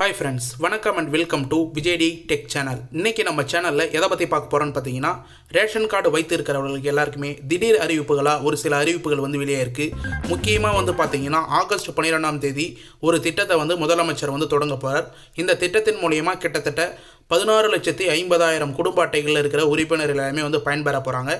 Hi friends வணக்கம் and welcome to Vijay D tech channel இன்றைக்கி நம்ம சேனலில் எதை பற்றி பார்க்க போகிறோன்னு பார்த்தீங்கன்னா ரேஷன் கார்டு வைத்திருக்கிறவர்களுக்கு எல்லாருக்குமே திடீர் அறிவிப்புகளாக ஒரு சில அறிவிப்புகள் வந்து வெளியே இருக்குது முக்கியமாக வந்து பார்த்தீங்கன்னா ஆகஸ்ட் பன்னிரெண்டாம் தேதி ஒரு திட்டத்தை வந்து முதலமைச்சர் வந்து தொடங்க போகிறார் இந்த திட்டத்தின் மூலயமா கிட்டத்தட்ட பதினாறு லட்சத்தி ஐம்பதாயிரம் குடும்ப அட்டைகளில் இருக்கிற உறுப்பினர் எல்லாருமே வந்து பயன்பெற போகிறாங்க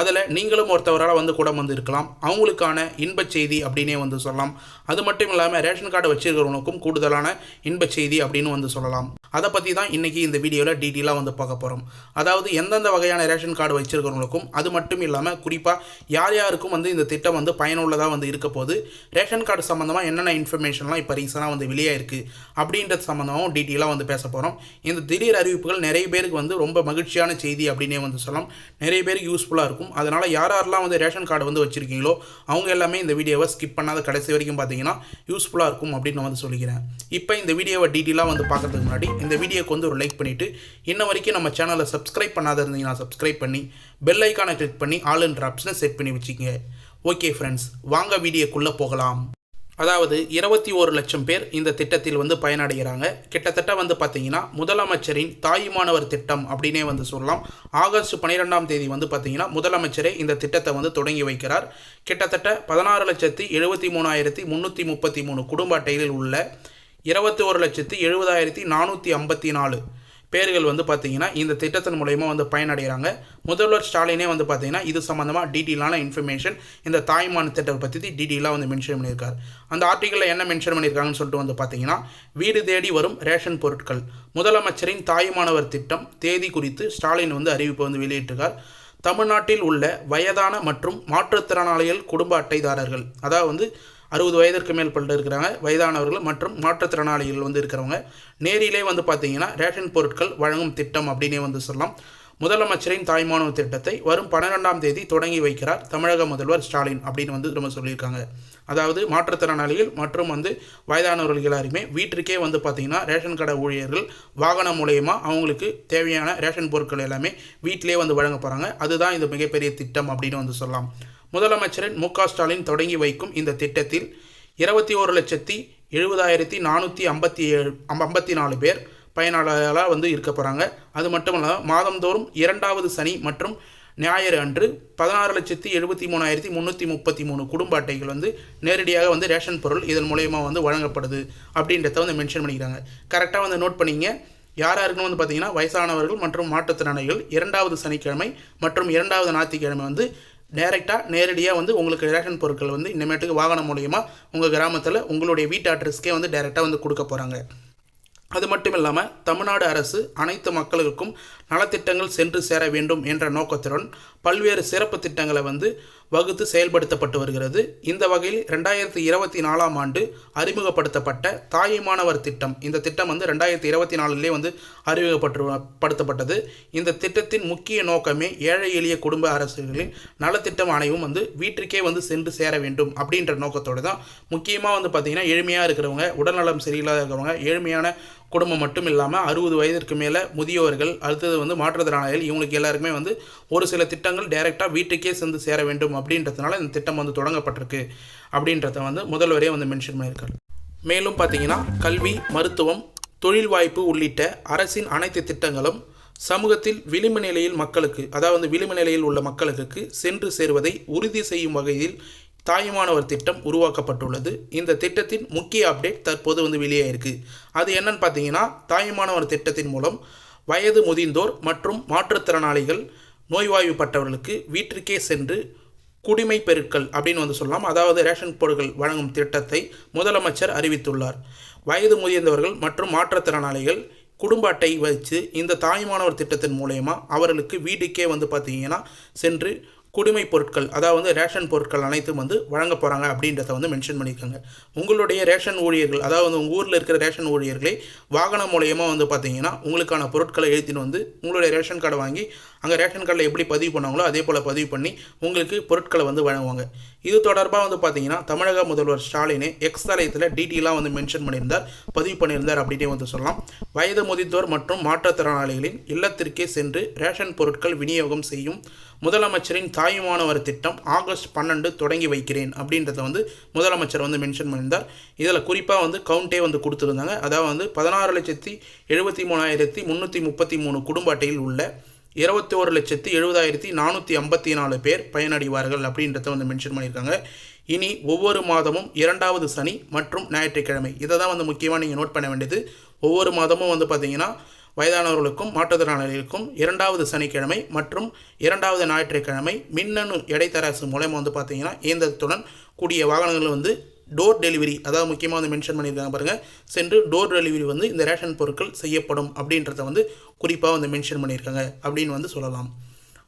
அதில் நீங்களும் ஒருத்தவரால் வந்து கூட வந்து இருக்கலாம். அவங்களுக்கான இன்பச் செய்தி அப்படின்னே வந்து சொல்லலாம். அது மட்டும் இல்லாமல் ரேஷன் கார்டு வச்சிருக்கிறவனுக்கும் கூடுதலான இன்பச் செய்தி அப்படின்னு வந்து சொல்லலாம். அதை பற்றி தான் இன்றைக்கி இந்த வீடியோவில் டீட்டெயிலாக வந்து பார்க்க போகிறோம் அதாவது எந்தெந்த வகையான ரேஷன் கார்டு வச்சிருக்கிறவங்களுக்கும் அது மட்டும் இல்லாமல் குறிப்பாக யார் யாருக்கும் வந்து இந்த திட்டம் வந்து பயனுள்ளதாக வந்து இருக்க போது ரேஷன் கார்டு சம்மந்தமாக என்னென்ன இன்ஃபர்மேஷன்லாம் இப்போ ரீசனாக வந்து வெளியே இருக்குது அப்படின்றது சம்மந்தமாகவும் டீட்டெயிலாக வந்து பேச போகிறோம் இந்த திடீர் அறிவிப்புகள் நிறைய பேருக்கு வந்து ரொம்ப மகிழ்ச்சியான செய்தி அப்படின்னே வந்து சொல்லலாம். நிறைய பேருக்கு யூஸ்ஃபுல்லாக இருக்கும். அதனால் யார் யாரெல்லாம் வந்து ரேஷன் கார்டு வந்து வச்சுருக்கீங்களோ அவங்க எல்லாமே இந்த வீடியோவை ஸ்கிப் பண்ணாத கடைசி வரைக்கும் பார்த்தீங்கன்னா யூஸ்ஃபுல்லாக இருக்கும் அப்படின்னு நான் வந்து சொல்லிக்கிறேன். இப்போ இந்த வீடியோவை டீட்டெயிலாக வந்து பார்க்குறதுக்கு முன்னாடி இந்த வீடியோக்கு வந்து ஒரு லைக் பண்ணிவிட்டு இன்ன வரைக்கும் நம்ம சேனலை சப்ஸ்கிரைப் பண்ணாத இருந்தீங்கன்னா சப்ஸ்கிரைப் பண்ணி பெல் ஐக்கானை கிளிக் பண்ணி ஆல் என்ற ஆப்ஷனை செட் பண்ணி வச்சுக்கோங்க. ஓகே ஃப்ரெண்ட்ஸ் வாங்க வீடியோக்குள்ளே போகலாம். அதாவது இருபத்தி ஒரு லட்சம் பேர் இந்த திட்டத்தில் வந்து பயனடைகிறாங்க. கிட்டத்தட்ட வந்து பார்த்தீங்கன்னா முதலமைச்சரின் தாயுமானவர் திட்டம் அப்படின்னே வந்து சொல்லலாம். ஆகஸ்ட் பன்னிரெண்டாம் தேதி வந்து பார்த்தீங்கன்னா முதலமைச்சரே இந்த திட்டத்தை வந்து தொடங்கி வைக்கிறார். கிட்டத்தட்ட பதினாறு லட்சத்தி எழுபத்தி மூணாயிரத்தி முந்நூற்றி முப்பத்தி மூணு குடும்ப அட்டையில் உள்ள இருபத்தி ஒரு லட்சத்தி எழுபதாயிரத்தி நானூற்றி ஐம்பத்தி நாலு பேர்கள் வந்து பார்த்தீங்கன்னா இந்த திட்டத்தின் மூலயமா வந்து பயனடைகிறாங்க. முதல்வர் ஸ்டாலினே வந்து பார்த்தீங்கன்னா இது சம்மந்தமாக டீட்டெயிலான இன்ஃபர்மேஷன் இந்த தாய்மான திட்டத்தை பற்றி டீட்டெயிலாக வந்து மென்ஷன் பண்ணியிருக்கார். அந்த ஆர்டிக்கலில் என்ன மென்ஷன் பண்ணியிருக்காங்கன்னு சொல்லிட்டு வந்து பார்த்தீங்கன்னா வீடு தேடி வரும் ரேஷன் பொருட்கள். முதலமைச்சரின் தாய்மானவர் திட்டம் தேதி குறித்து ஸ்டாலின் வந்து அறிவிப்பு வந்து வெளியிட்டிருக்கார். தமிழ்நாட்டில் உள்ள வயதான மற்றும் மாற்றுத்திறனாளிகள் குடும்ப அட்டைதாரர்கள் அதாவது வந்து அறுபது வயதிற்கு மேல் பண்ணிட்டு இருக்கிறாங்க வயதானவர்கள் மற்றும் மாற்றுத்திறனாளிகள் வந்து இருக்கிறவங்க நேரிலே வந்து பார்த்தீங்கன்னா ரேஷன் பொருட்கள் வழங்கும் திட்டம் அப்படின்னே வந்து சொல்லலாம். முதலமைச்சரின் தாய்மானவ திட்டத்தை வரும் பன்னிரெண்டாம் தேதி தொடங்கி வைக்கிறார் தமிழக முதல்வர் ஸ்டாலின் அப்படின்னு வந்து நம்ம சொல்லியிருக்காங்க. அதாவது மாற்றுத்திறனாளிகள் மற்றும் வந்து வயதானவர்கள் எல்லாருமே வீட்டிற்கே வந்து பார்த்திங்கன்னா ரேஷன் கடை ஊழியர்கள் வாகனம் மூலயமா அவங்களுக்கு தேவையான ரேஷன் பொருட்கள் எல்லாமே வீட்டிலே வந்து வழங்க போகிறாங்க அதுதான் இந்த மிகப்பெரிய திட்டம் அப்படின்னு வந்து சொல்லலாம். முதலமைச்சரின் மு ஸ்டாலின் தொடங்கி வைக்கும் இந்த திட்டத்தில் இருபத்தி ஒரு லட்சத்தி எழுபதாயிரத்தி நானூற்றி ஐம்பத்தி ஏழு ஐம்பத்தி நாலு பேர் பயனாளர்களாக வந்து இருக்க போகிறாங்க அது மட்டும் இல்லாமல் மாதந்தோறும் இரண்டாவது சனி மற்றும் ஞாயிறு அன்று பதினாறு லட்சத்தி எழுபத்தி மூணாயிரத்தி முந்நூற்றி முப்பத்தி மூணு குடும்ப அட்டைகள் வந்து நேரடியாக வந்து ரேஷன் பொருள் இதன் மூலயமா வந்து வழங்கப்படுது அப்படின்றத வந்து மென்ஷன் பண்ணிக்கிறாங்க. கரெக்டாக வந்து நோட் பண்ணிங்க. யார் யாருக்குன்னு வந்து பார்த்தீங்கன்னா வயசானவர்கள் மற்றும் மாற்றுத்திறனாளிகள் இரண்டாவது சனிக்கிழமை மற்றும் இரண்டாவது ஞாயிற்றுக்கிழமை வந்து டைரெக்டாக நேரடியாக வந்து உங்களுக்கு ரேஷன் பொருட்கள் வந்து இனிமேட்டுக்கு வாகனம் மூலயமா உங்கள் கிராமத்தில் உங்களுடைய வீட்டு அட்ரஸ்க்கே வந்து டைரெக்டாக வந்து கொடுக்க போகிறாங்க அது மட்டும் இல்லாமல் தமிழ்நாடு அரசு அனைத்து மக்களுக்கும் நலத்திட்டங்கள் சென்று சேர வேண்டும் என்ற நோக்கத்துடன் பல்வேறு சிறப்பு திட்டங்களை வந்து வகுத்து செயல்படுத்தப்பட்டு வருகிறது. இந்த வகையில் ரெண்டாயிரத்தி இருபத்தி நாலாம் ஆண்டு அறிமுகப்படுத்தப்பட்ட தாயுமானவர் திட்டம். இந்த திட்டம் வந்து ரெண்டாயிரத்தி இருபத்தி நாலுலேயே வந்து அறிமுகப்பட்டு படுத்தப்பட்டது இந்த திட்டத்தின் முக்கிய நோக்கமே ஏழை எளிய குடும்ப அரசுகளின் நலத்திட்டம் அனைவும் வந்து வீட்டிற்கே வந்து சென்று சேர வேண்டும் அப்படின்ற நோக்கத்தோடு தான் முக்கியமாக வந்து பார்த்திங்கன்னா எளிமையாக இருக்கிறவங்க உடல்நலம் சரியில்லாத இருக்கிறவங்க ஏழ்மையான குடும்பம் மட்டும் இல்லாமல் அறுபது வயதிற்கு மேலே முதியோர்கள் அடுத்தது வந்து மாற்றுத்திறனாளிகள் இவங்களுக்கு எல்லாருக்குமே வந்து ஒரு சில திட்டங்கள் டைரெக்டாக வீட்டுக்கே சென்று சேர வேண்டும் அப்படின்றதுனால இந்த திட்டம் வந்து தொடங்கப்பட்டிருக்கு. அப்படின்றத வந்து முதல்வரே வந்து மென்ஷன் பண்ணியிருக்காரு. மேலும் பார்த்தீங்கன்னா கல்வி மருத்துவம் தொழில் வாய்ப்பு உள்ளிட்ட அரசின் அனைத்து திட்டங்களும் சமூகத்தில் விளிம்பு நிலையில் மக்களுக்கு அதாவது விளிம்பு நிலையில் உள்ள மக்களுக்கு சென்று சேருவதை உறுதி செய்யும் வகையில் தாயுமானவர் திட்டம் உருவாக்கப்பட்டுள்ளது. இந்த திட்டத்தின் முக்கிய அப்டேட் தற்போது வந்து வெளியாயிருக்கு அது என்னன்னு பார்த்தீங்கன்னா தாயுமானவர் திட்டத்தின் மூலம் வயது முதிர்ந்தோர் மற்றும் மாற்றுத்திறனாளிகள் நோய்வாய்ப்பட்டவர்களுக்கு வீட்டிற்கே சென்று குடிமை பெருக்கல் அப்படின்னு வந்து சொல்லலாம். அதாவது ரேஷன் பொருட்கள் வழங்கும் திட்டத்தை முதலமைச்சர் அறிவித்துள்ளார். வயது முதிர்ந்தவர்கள் மற்றும் மாற்றுத்திறனாளிகள் குடும்ப அட்டை வச்சு இந்த தாய்மானவர் திட்டத்தின் மூலயமா அவர்களுக்கு வீட்டுக்கே வந்து பார்த்திங்கன்னா சென்று குடிமை பொருட்கள் அதாவது ரேஷன் பொருட்கள் அனைத்தும் வந்து வழங்க போகிறாங்க அப்படின்றத வந்து மென்ஷன் பண்ணியிருக்காங்க. உங்களுடைய ரேஷன் ஊழியர்கள் அதாவது உங்கள் ஊரில் இருக்கிற ரேஷன் ஊழியர்களை வாகனம் மூலயமா வந்து பார்த்தீங்கன்னா உங்களுக்கான பொருட்களை எழுத்தின்னு வந்து உங்களுடைய ரேஷன் கார்டை வாங்கி அங்கே ரேஷன் கார்டில் எப்படி பதிவு பண்ணாங்களோ அதே போல் பதிவு பண்ணி உங்களுக்கு பொருட்களை வந்து வழங்குவாங்க. இது தொடர்பாக வந்து பார்த்தீங்கன்னா தமிழக முதல்வர் ஸ்டாலினே எக்ஸ் தலயத்தில் டீட்டெயிலாக வந்து மென்ஷன் பண்ணியிருந்தார். பதிவு பண்ணியிருந்தார் அப்படின்னே வந்து சொல்லலாம். வயது முதித்தோர் மற்றும் மாற்றுத்திறனாளிகளின் இல்லத்திற்கே சென்று ரேஷன் பொருட்கள் விநியோகம் செய்யும் முதலமைச்சரின் தாயுமானவர் திட்டம் ஆகஸ்ட் பன்னெண்டு தொடங்கி வைக்கிறேன் அப்படின்றத வந்து முதலமைச்சர் வந்து மென்ஷன் பண்ணியிருந்தார். இதில் குறிப்பாக வந்து கவுண்டே வந்து கொடுத்துருந்தாங்க. அதாவது வந்து பதினாறு லட்சத்தி எழுபத்தி மூணாயிரத்தி முந்நூற்றி முப்பத்தி மூணு குடும்ப அட்டையில் உள்ள இருபத்தி ஒரு லட்சத்தி எழுபதாயிரத்தி நானூற்றி ஐம்பத்தி நாலு பேர் பயனடைவார்கள் அப்படின்றத வந்து மென்ஷன் பண்ணியிருக்காங்க. இனி ஒவ்வொரு மாதமும் இரண்டாவது சனி மற்றும் ஞாயிற்றுக்கிழமை. இதை தான் வந்து முக்கியமாக நீங்கள் நோட் பண்ண வேண்டியது. ஒவ்வொரு மாதமும் வந்து பார்த்தீங்கன்னா வயதானவர்களுக்கும் மாற்றுத்திறனாளிகளுக்கும் இரண்டாவது சனிக்கிழமை மற்றும் இரண்டாவது ஞாயிற்றுக்கிழமை மின்னணு இடைத்தரசு மூலயமா வந்து பார்த்தீங்கன்னா இயந்திரத்துடன் கூடிய வாகனங்கள் வந்து டோர் டெலிவரி அதாவது முக்கியமாக வந்து மென்ஷன் பண்ணியிருக்காங்க பாருங்கள் சென்று டோர் டெலிவரி வந்து இந்த ரேஷன் பொருட்கள் செய்யப்படும் அப்படின்றத வந்து குறிப்பாக வந்து மென்ஷன் பண்ணியிருக்காங்க அப்படின்னு வந்து சொல்லலாம்.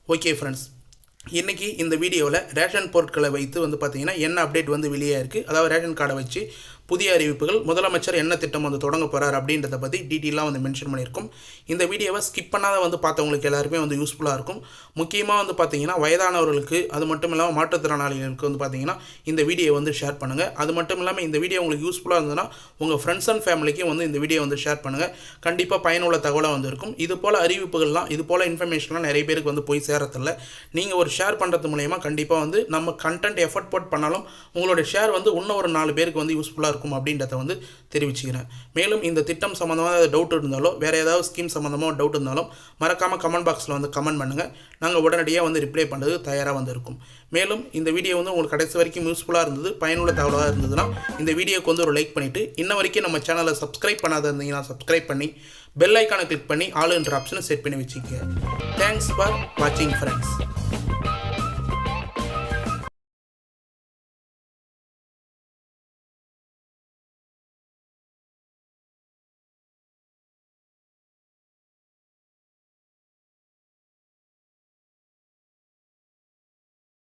ஓகே ஃப்ரெண்ட்ஸ் இன்றைக்கி இந்த வீடியோவில் ரேஷன் பொருட்களை வைத்து வந்து பார்த்திங்கன்னா என்ன அப்டேட் வந்து வெளியே இருக்குது அதாவது ரேஷன் கார்டை வச்சு புதிய அறிவிப்புகள். முதலமைச்சர் என்ன திட்டம் வந்து தொடங்க போகிறார் அப்படின்றத பற்றி டீட்டெயிலாக வந்து மென்ஷன் பண்ணியிருக்கோம். இந்த வீடியோவை ஸ்கிப் பண்ணாத வந்து பார்த்தவங்களுக்கு எல்லாருமே வந்து யூஸ்ஃபுல்லாக இருக்கும். முக்கியமாக வந்து பார்த்தீங்கன்னா வயதானவர்களுக்கு அது மட்டும் இல்லாமல் மாற்றுத்திறனாளிகளுக்கு வந்து பார்த்தீங்கன்னா இந்த வீடியோ வந்து ஷேர் பண்ணுங்கள் அது மட்டும் இல்லாமல் இந்த வீடியோ உங்களுக்கு யூஸ்ஃபுல்லாக இருந்ததுன்னா உங்கள் ஃப்ரெண்ட்ஸ் அண்ட் ஃபேமிலிக்கும் வந்து இந்த வீடியோ வந்து ஷேர் பண்ணுங்கள் கண்டிப்பாக பயனுள்ள தகவலாக வந்து இருக்கும். இது போல் அறிவிப்புகள்லாம் இது போல் இன்ஃபர்மேஷன்லாம் நிறைய பேருக்கு வந்து போய் சேரத்தில்ல நீங்கள் ஒரு ஷேர் பண்ணுறது மூலயமா கண்டிப்பாக வந்து நம்ம கண்டென்ட் எஃபர்ட் போட் பண்ணாலும் உங்களோட ஷேர் வந்து இன்னும் ஒரு நாலு பேருக்கு வந்து யூஸ்ஃபுல்லாக இருக்கும் அப்படின்றத வந்து தெரிவிச்சுக்கிறேன். மேலும் இந்த திட்டம் சம்மந்தமாக டவுட் இருந்தாலோ வேறு ஏதாவது ஸ்கீம் சம்மந்தமாக டவுட் இருந்தாலும் மறக்காமல் கமெண்ட் பாக்ஸில் வந்து கமெண்ட் பண்ணுங்கள் நாங்கள் உடனடியாக வந்து ரிப்ளை பண்ணுறது தயாராக வந்து இருக்கும் மேலும் இந்த வீடியோ வந்து உங்களுக்கு கடைசி வரைக்கும் யூஸ்ஃபுல்லாக இருந்தது பயனுள்ள தகவலாக இருந்ததுன்னா இந்த வீடியோக்கு வந்து ஒரு லைக் பண்ணிவிட்டு இன்ன வரைக்கும் நம்ம சேனலை சப்ஸ்கிரைப் பண்ணாத இருந்தீங்கன்னா சப்ஸ்கிரைப் பண்ணி பெல் ஐக்கானை கிளிக் பண்ணி ஆளுன்ற ஆப்ஷனை செட் பண்ணி வச்சுக்கோங்க. தேங்க்ஸ் ஃபார் வாட்சிங் ஃப்ரெண்ட்ஸ்